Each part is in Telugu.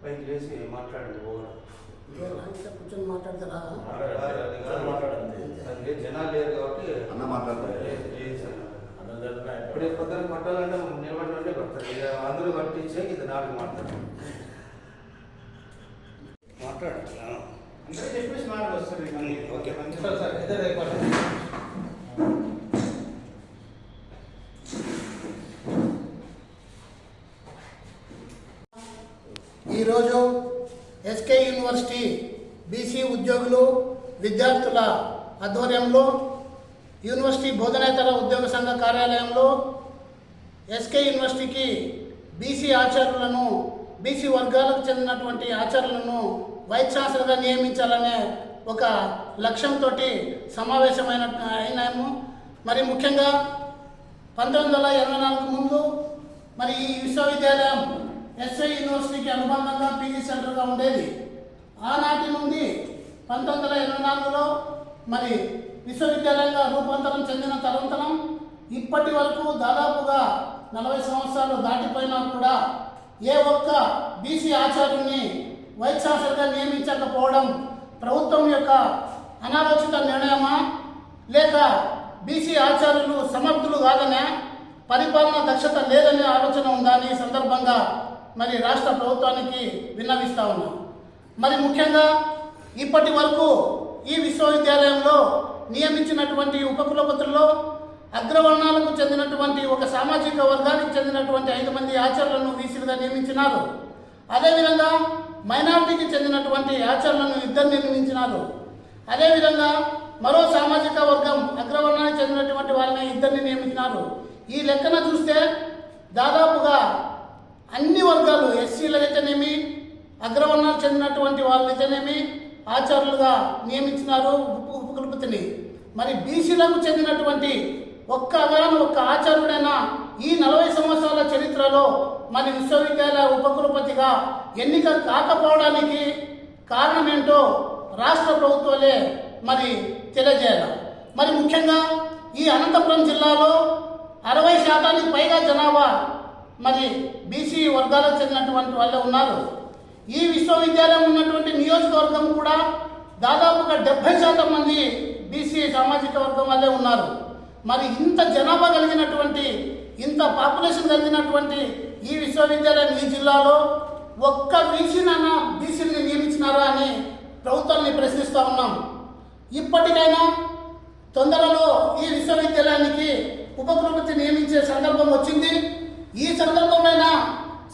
పైకి లేచి మాట్లాడండి ఓవర్ కూర్చొని మాట్లాడతారా లేదు, జనాలు లేరు కాబట్టి అన్న మాట్లాడతారు. ఇప్పుడు పొద్దున కొట్టాలంటే నిలబడి ఉంటే కొడతారు. ఇక అందరూ కట్టించే ఇది నాలుగు మాట్లాడు మాట్లాడు అందరూ చెప్పేసి మాట వస్తుంది ఓకే. సార్ సార్ ఇదే రేపు ఎస్కే యూనివర్సిటీ బీసీ ఉద్యోగులు విద్యార్థుల ఆధ్వర్యంలో యూనివర్సిటీ బోధనేతర ఉద్యోగ సంఘ కార్యాలయంలో ఎస్కే యూనివర్సిటీకి బీసీ ఆచార్యులను బీసీ వర్గాలకు చెందినటువంటి ఆచార్యులను వైస్ ఛాన్సలర్గా నియమించాలనే ఒక లక్ష్యంతో సమావేశమైన అయినాము. మరి ముఖ్యంగా పంతొమ్మిది వందల ఎనభై నాలుగు ముందు మరి ఈ విశ్వవిద్యాలయం ఎస్ఐ యూనివర్సిటీకి అనుబంధంగా పీజీ సెంటర్గా ఉండేది. ఆనాటి నుండి పంతొమ్మిది వందల ఎనభై నాలుగులో మరి విశ్వవిద్యాలయంగా రూపాంతరం చెందిన తరంతరం ఇప్పటి వరకు దాదాపుగా నలభై సంవత్సరాలు దాటిపోయినా కూడా ఏ ఒక్క బీసీ ఆచార్యుని వైస్ ఛాన్సలర్గా నియమించకపోవడం ప్రభుత్వం యొక్క అనాలోచిత నిర్ణయమా? లేక బీసీ ఆచార్యులు సమర్థులు కాదనే పరిపాలన దక్షత లేదనే ఆలోచన ఉందా సందర్భంగా మరి రాష్ట్ర ప్రభుత్వానికి విన్నవిస్తా ఉన్నాం. మరి ముఖ్యంగా ఇప్పటి వరకు ఈ విశ్వవిద్యాలయంలో నియమించినటువంటి ఉపకులపతుల్లో అగ్రవర్ణాలకు చెందినటువంటి ఒక సామాజిక వర్గానికి చెందినటువంటి ఐదు మంది ఆచార్యులను వీసీలుగా నియమించినారు. అదేవిధంగా మైనారిటీకి చెందినటువంటి ఆచార్యులను ఇద్దరు నియమించినారు. అదేవిధంగా మరో సామాజిక వర్గం అగ్రవర్ణానికి చెందినటువంటి వాళ్ళని ఇద్దరిని నియమించినారు. ఈ లెక్కన చూస్తే దాదాపుగా అన్ని వర్గాలు ఎస్సీలకైతేనేమి అగ్రవర్ణాలు చెందినటువంటి వాళ్ళైతేనేమి ఆచార్యులుగా నియమించినారు ఉప ఉపకులపతిని మరి బీసీలకు చెందినటువంటి ఒక్క అగాను ఒక్క ఆచార్యుడైనా ఈ నలభై సంవత్సరాల చరిత్రలో మరి విశ్వవిద్యాలయ ఉపకులపతిగా ఎన్నిక కాకపోవడానికి కారణం ఏంటో రాష్ట్ర ప్రభుత్వాలే మరి తెలియజేయాలి. మరి ముఖ్యంగా ఈ అనంతపురం జిల్లాలో అరవై శాతానికి పైగా జనాభా మరి బీసీ వర్గాలకు చెందినటువంటి వాళ్ళే ఉన్నారు. ఈ విశ్వవిద్యాలయం ఉన్నటువంటి నియోజకవర్గం కూడా దాదాపుగా డెబ్బై శాతం మంది బీసీ సామాజిక వర్గం వాళ్ళే ఉన్నారు. మరి ఇంత జనాభా కలిగినటువంటి ఇంత పాపులేషన్ కలిగినటువంటి ఈ విశ్వవిద్యాలయం ఈ జిల్లాలో ఒక్క బీసీనైనా బీసీని నియమించినారా అని ప్రభుత్వాన్ని ప్రశ్నిస్తూ ఉన్నాం. ఇప్పటికైనా తొందరలో ఈ విశ్వవిద్యాలయానికి ఉపకులపతి నియమించే సందర్భం వచ్చింది.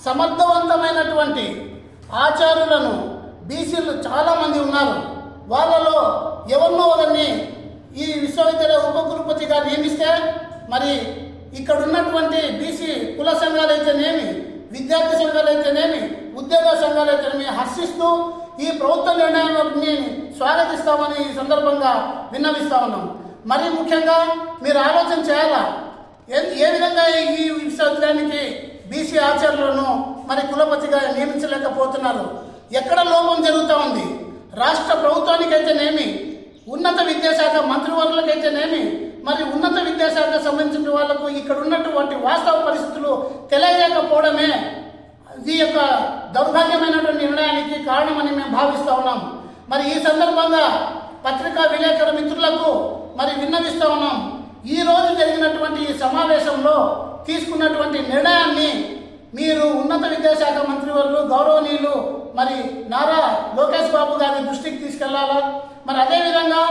సమర్థవంతమైనటువంటి ఆచార్యులను బీసీలు చాలామంది ఉన్నారు. వాళ్ళలో ఎవరినో ఒకరిని ఈ విశ్వవిద్యాలయ ఉపకులపతిగా నియమిస్తే మరి ఇక్కడ ఉన్నటువంటి బీసీ కుల సంఘాలు అయితేనేమి విద్యార్థి సంఘాలు అయితేనేమి ఉద్యోగ సంఘాలు అయితేనేమి హర్షిస్తూ ఈ ప్రభుత్వ నిర్ణయాన్ని స్వాగతిస్తామని ఈ సందర్భంగా విన్నవిస్తా ఉన్నాం. మరి ముఖ్యంగా మీరు ఆలోచన చేయాలా? ఏ ఏ విధంగా ఈ విశ్వవిద్యాలయానికి బీసీ ఆచార్యులను మరి కులపతిగా నియమించలేకపోతున్నారు. ఎక్కడ లోపం జరుగుతూ ఉంది? రాష్ట్ర ప్రభుత్వానికైతేనేమి? ఉన్నత విద్యాశాఖ మంత్రివర్గులకైతేనేమి? మరి ఉన్నత విద్యాశాఖ సంబంధించిన వాళ్ళకు ఇక్కడ ఉన్నటువంటి వాస్తవ పరిస్థితులు తెలియజేయకపోవడమే ఈ యొక్క దౌర్భాగ్యమైనటువంటి నిర్ణయానికి కారణమని మేము భావిస్తూ ఉన్నాం. మరి ఈ సందర్భంగా పత్రికా విలేకరుల మిత్రులకు మరి విన్నవిస్తూ ఉన్నాం. ఈ రోజు జరిగినటువంటి ఈ సమావేశంలో తీసుకున్నటువంటి నిర్ణయాన్ని మీరు ఉన్నత విద్యాశాఖ మంత్రివర్యులు గౌరవనీయులు మరి నారా లోకేష్ బాబు గారి దృష్టికి తీసుకెళ్ళాలా? మరి అదేవిధంగా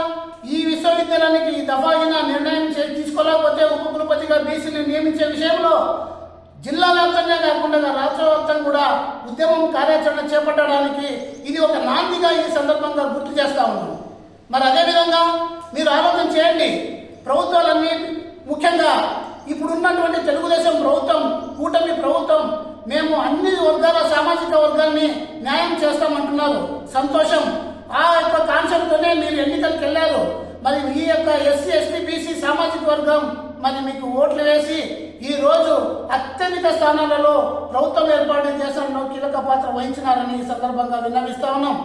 ఈ విశ్వవిద్యాలయానికి ఈ అయిన నిర్ణయం చే- ఉప కులపతిగా బీసీని నియమించే విషయంలో జిల్లా వ్యాప్తంగా కాకుండా రాష్ట్ర వ్యాప్తంగా కూడా ఉద్యమం కార్యాచరణ చేపట్టడానికి ఇది ఒక నాందిగా ఈ సందర్భంగా గుర్తు చేస్తా ఉన్నాను. మరి అదేవిధంగా మీరు ఆలోచన చేయండి. ప్రభుత్వాలన్నీ ముఖ్యంగా ఇప్పుడున్నటువంటి తెలుగుదేశం ప్రభుత్వం కూటమి ప్రభుత్వం మేము అన్ని వర్గాల సామాజిక వర్గాన్ని న్యాయం చేస్తామంటున్నారు. సంతోషం. ఆ యొక్క కాన్సెప్ట్తోనే మీరు ఎన్నికలకు వెళ్ళారు. మరి ఈ యొక్క ఎస్సీ ఎస్టీ బీసీ సామాజిక వర్గం మరి మీకు ఓట్లు వేసి ఈ రోజు అత్యధిక స్థానాలలో ప్రభుత్వం ఏర్పాటు చేసడంలో కీలక పాత్ర వహించినారని ఈ సందర్భంగా విన్నవిస్తా ఉన్నాం.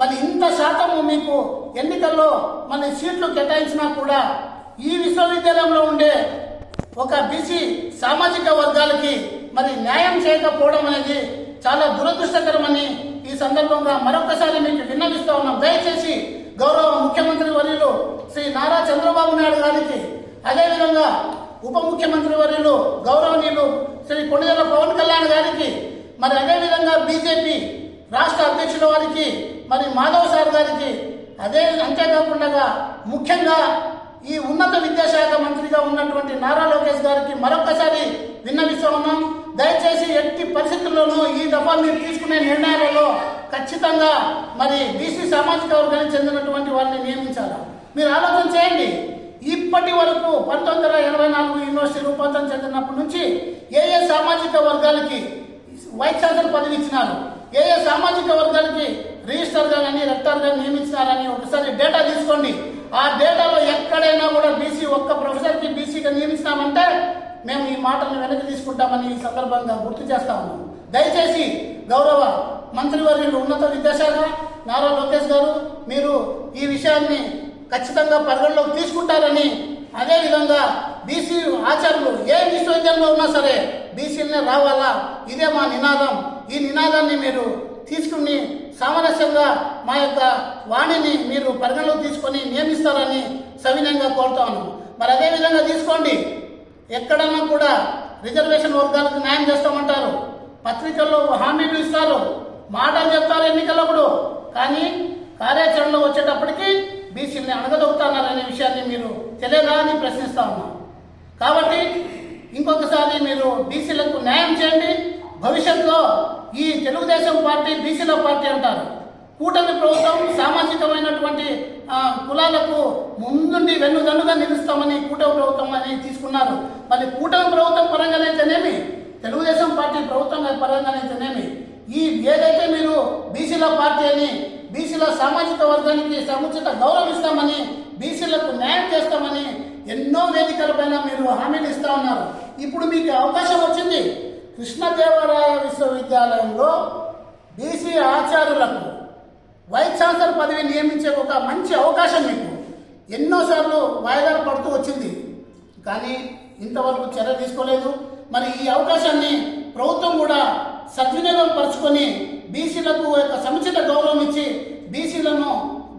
మరి ఇంత శాతము మీకు ఎన్నికల్లో మన సీట్లు కేటాయించినా కూడా ఈ విశ్వవిద్యాలయంలో ఉండే ఒక బీసీ సామాజిక వర్గాలకి మరి న్యాయం చేయకపోవడం అనేది చాలా దురదృష్టకరమని ఈ సందర్భంగా మరొకసారి మీకు విన్నవిస్తూ ఉన్నాం. దయచేసి గౌరవ ముఖ్యమంత్రి వర్యులు శ్రీ నారా చంద్రబాబు నాయుడు గారికి అదేవిధంగా ఉప ముఖ్యమంత్రి వర్యులు గౌరవనీయులు శ్రీ కొణిదల పవన్ కళ్యాణ్ గారికి మరి అదేవిధంగా బీజేపీ రాష్ట్ర అధ్యక్షుల వారికి మరి మాధవ్ సార్ గారికి అదే అంతేకాకుండా ముఖ్యంగా ఈ ఉన్నత విద్యాశాఖ మంత్రిగా ఉన్నటువంటి నారా లోకేష్ గారికి మరొకసారి విన్నవిస్తూ ఉన్నాం దయచేసి ఎట్టి పరిస్థితుల్లోనూ ఈ దఫా మీరు తీసుకునే నిర్ణయాలలో ఖచ్చితంగా మరి బీసీ సామాజిక వర్గానికి చెందినటువంటి వాళ్ళని నియమించాలి? మీరు ఆలోచన చేయండి. ఇప్పటి వరకు పంతొమ్మిది వందల ఎనభై నాలుగు యూనివర్సిటీ రూపాంతరం చెందినప్పటి నుంచి ఏ ఏ సామాజిక వర్గాలకి వైస్ ఛాన్సలర్ పదవి ఇచ్చినారు? ఏ ఏ సామాజిక వర్గాలకి రిజిస్టర్ కానీ రెక్టర్గా నియమించినారని ఒకసారి డేటా తీసుకోండి. ఆ డేటాలో ఎక్కడైనా కూడా బీసీ ఒక్క ప్రొఫెసర్కి బీసీగా నియమించినామంటే మేము ఈ మాటలను వెనక్కి తీసుకుంటామని ఈ సందర్భంగా గుర్తు చేస్తా ఉన్నాం. దయచేసి గౌరవ మంత్రివర్యులు ఉన్నత విద్యాశాఖ నారా లోకేష్ గారు మీరు ఈ విషయాన్ని ఖచ్చితంగా పరిగణలోకి తీసుకుంటారని అదేవిధంగా బీసీ ఆచార్యులు ఏ విశ్వవిద్యాలయంలో ఉన్నా సరే బీసీలనే రావాలా? ఇదే మా నినాదం. ఈ నినాదాన్ని మీరు తీసుకుని సామరస్యంగా మా యొక్క వాణిని మీరు పరిగణలోకి తీసుకొని నియమిస్తారని సవినయంగా కోరుతాను మరి అదే విధంగా తీసుకోండి. ఎక్కడన్నా కూడా రిజర్వేషన్ వర్గాలకు న్యాయం చేస్తామంటారు. పత్రికల్లో హామీలు ఇస్తారు. మాటలు చెప్తారు ఎన్నికలప్పుడు. కానీ కార్యాచరణలో వచ్చేటప్పటికి బీసీని అణగదొక్కుతున్నారనే విషయాన్ని మీరు తెలియదా అని ప్రశ్నిస్తా ఉన్నాం. కాబట్టి ఇంకొకసారి మీరు బీసీలకు న్యాయం చేయండి. భవిష్యత్తులో ఈ తెలుగుదేశం పార్టీ బీసీల పార్టీ అంటారు. కూటమి ప్రభుత్వం సామాజికమైనటువంటి కులాలకు ముందుండి వెన్నుదన్నుగా నిలుస్తామని కూటమి ప్రభుత్వం అని తీసుకున్నారు. మరి కూటమి ప్రభుత్వం పరంగానైతేనేమి తెలుగుదేశం పార్టీ ప్రభుత్వం పరంగానైతేనేమి ఈ ఏదైతే మీరు బీసీల పార్టీ అని బీసీల సామాజిక వర్గానికి సముచిత గౌరవిస్తామని బీసీలకు న్యాయం చేస్తామని ఎన్నో వేదికలపైన మీరు హామీలు ఇస్తా ఉన్నారు. ఇప్పుడు మీకు అవకాశం వచ్చింది. కృష్ణదేవరాయ విశ్వవిద్యాలయంలో బీసీ ఆచార్యులకు వైస్ ఛాన్సలర్ పదవి నియమించే ఒక మంచి అవకాశం మీకు. ఎన్నోసార్లు వాయిదాలు పడుతూ వచ్చింది. కానీ ఇంతవరకు చర్య తీసుకోలేదు. మరి ఈ అవకాశాన్ని ప్రభుత్వం కూడా సద్వినియోగం పరుచుకొని బీసీలకు ఒక సముచిత గౌరవం ఇచ్చి బీసీలను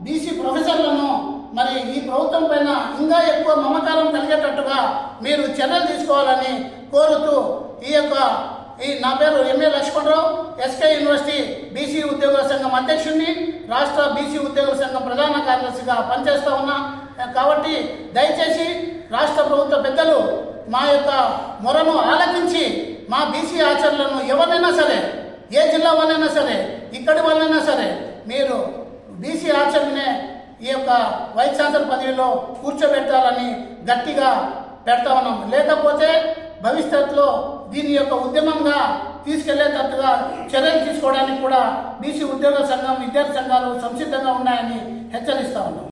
బీసీ ప్రొఫెసర్లను మరి ఈ ప్రభుత్వం పైన ఇంకా ఎక్కువ మమకారం కలిగేటట్టుగా మీరు చర్యలు తీసుకోవాలని కోరుతూ ఈ యొక్క ఈ నా పేరు M A Lakshmanarao S K university B C ఉద్యోగుల సంఘం అధ్యక్షుడిని రాష్ట్ర బీసీ ఉద్యోగుల సంఘం ప్రధాన కార్యదర్శిగా పనిచేస్తూ ఉన్నా. కాబట్టి దయచేసి రాష్ట్ర ప్రభుత్వ పెద్దలు మా యొక్క మొరను ఆలకించి మా బీసీ ఆచరణలను ఎవరైనా సరే ఏ జిల్లా వాళ్ళైనా సరే ఇక్కడి వాళ్ళైనా సరే మీరు బీసీ ఆచరణనే ఈ యొక్క వైస్ ఛాన్సలర్ పదవిలో కూర్చోబెట్టాలని గట్టిగా పెడతా ఉన్నాం. లేకపోతే భవిష్యత్తులో దీని యొక్క ఉద్యమంగా తీసుకెళ్ళేటట్టుగా చర్యలు తీసుకోవడానికి కూడా బీసీ ఉద్యోగ సంఘం విద్యార్థి సంఘాలు సంసిద్ధంగా ఉన్నాయని హెచ్చరిస్తా ఉన్నాం.